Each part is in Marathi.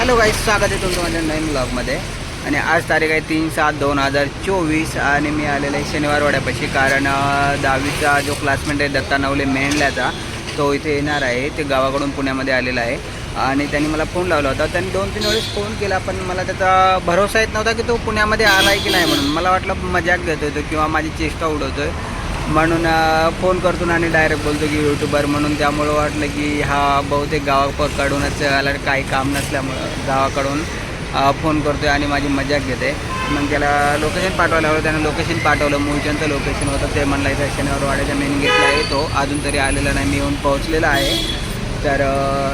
हॅलो गाईज स्वागत आहे तुमचं माझ्या नवीन ब्लॉगमध्ये आणि आज तारीख आहे तीन सात दोन हजार चोवीस आणि मी आलेलो आहे शनिवार वाड्यापाशी कारण दहावीचा जो क्लासमेट आहे दत्ता नवले मेंढल्याचा तो इथे येणार आहे. ते गावाकडून पुण्यामध्ये आलेला आहे. आणि त्यांनी मला फोन लावला होता. त्यांनी दोन तीन वेळेस फोन केला पण मला त्याचा भरोसा येत नव्हता की तो पुण्यामध्ये आला आहे की नाही म्हणून. मला वाटलं मजाक घेतो तो किंवा माझी चेष्टा उडवतोय. म्हणून फोन करतो आणि डायरेक्ट बोलतो की यूट्यूबर म्हणून. त्यामुळं वाटलं की हा बहुतेक गावाकडूनच आला काही काम नसल्यामुळं गावाकडून फोन करतो आणि माझी मजाक घेते. मग त्याला लोकेशन पाठवायला हवं त्यानं लोकेशन पाठवलं. मूळच्यांचं लोकेशन होतं ते म्हणलं इथं शनिवार वाड्याच्या मेन गेटला आहे तो. अजून तरी आलेला नाही मी येऊन पोहोचलेला आहे. तर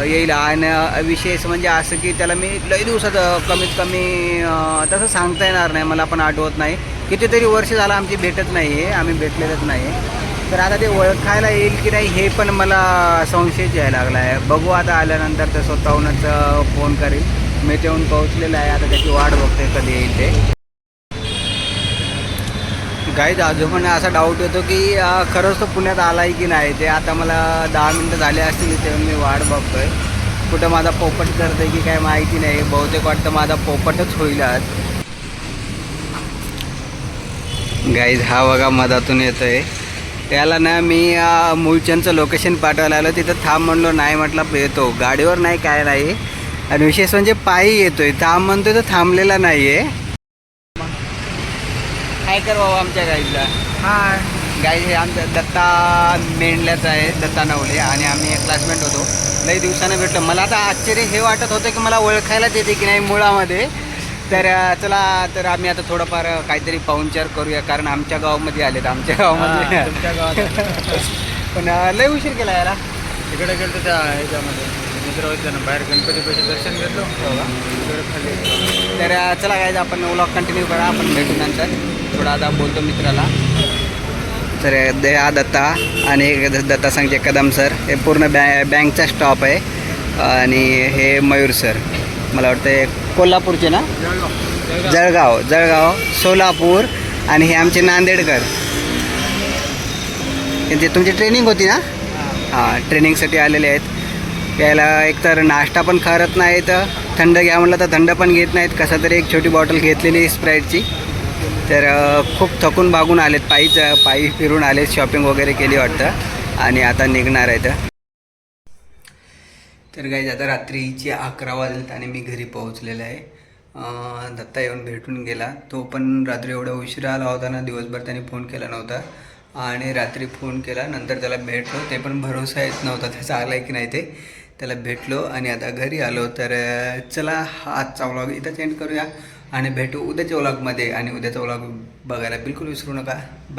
येईल. आणि विशेष म्हणजे असं की त्याला मी लई दिवसात कमीत कमी तसं सांगता येणार नाही. मला पण आठवत नाही. कितीतरी वर्ष झालं आमची भेटत नाही आहे आम्ही भेटलेलंच नाही तर आता ते ओळखायला येईल की नाही हे पण मला संशयच यायला लागला आहे बघू आता आल्यानंतर ते स्वतःहूनच फोन करील. मी तेवून पोहोचलेलं आहे. आता त्याची वाट बघते कधी येईल ते. गाईज अजून असा डाऊट येतो की खरंच तो पुण्यात आला आहे की नाही? ते आता मला दहा मिनटं झाले असतील तेव्हा मी वाट बघतोय. कुठं माझा पोपट करते की काय माहिती नाही. बहुतेक वाटतं माझा पोपटच होईल आज. गाईज हा बघा मधातून येतोय. त्याला ना मी मूळचंदचं लोकेशन पाठवायला आलो. तिथं थांब म्हणलो नाही म्हटलं येतो. गाडीवर नाही काय नाही. आणि विशेष म्हणजे पायी येतोय. थांब म्हणतोय तर थांबलेला नाही आहे काय कर बाबा आमच्या गाईला हाय. गाई हे आमच्या दत्ता मेंढल्याचं आहे दत्ता नवले आणि आम्ही एक क्लासमेट होतो. लई दिवसानं भेटलो. मला आता आश्चर्य हे वाटत होतं की मला ओळखायलाच येते की नाही मुळामध्ये. तर चला तर आम्ही आता थोडंफार काहीतरी पाहुणचार करूया कारण आमच्या गावामध्ये आलेत आमच्या गावामध्ये. गावात पण लई उशीर केला याला. तिकडे गेलो त्या ह्याच्यामध्ये. मित्र होते ना बाहेर दर्शन घेतलो. खाली. तर चला काय आपण व्लॉग कंटिन्यू करा आपण भेटू नंतर. थोडा आता बोलतो मित्राला. तर दे हा दत्ता आणि दत्ता सांगते कदम सर हे पूर्ण बॅ बँकचा स्टॉप आहे. आणि हे मयूर सर. मला वाटतं कोल्हापूरचे ना? जळगाव. जळगाव सोलापूर आणि हे आमचे नांदेडकर. त्यांची तुमची ट्रेनिंग होती ना? हां. ट्रेनिंगसाठी आलेले आहेत. यायला एकतर नाश्ता पण करत नाहीत थंड घ्या म्हटलं तर थंड पण घेत नाहीत. कसं तरी एक छोटी बॉटल घेतलेली स्प्राईटची तर खूप थकून भागून आलेत पायीच पायी फिरून आलेत शॉपिंग वगैरे केली वाटतं. आणि आता निघणार आहेत. तर गाईज आता रात्रीचे अकरा वाजलेत आणि मी घरी पोहोचलेलो आहे. दत्ता येऊन भेटून गेला. तो पण रात्री एवढा उशिरा आला होता ना दिवसभर त्याने फोन केला नव्हता. आणि रात्री फोन केला नंतर त्याला भेटलो. ते पण भरोसा येत नव्हता त्याचा आला आहे की नाही ते. त्याला भेटलो आणि आता घरी आलो. तर चला हा आजचा व्लॉग इथंच एंड करूया. आणि भेटू उद्याच्या व्लॉगमध्ये आणि उद्याचा व्लॉग बघायला बिलकुल विसरू नका.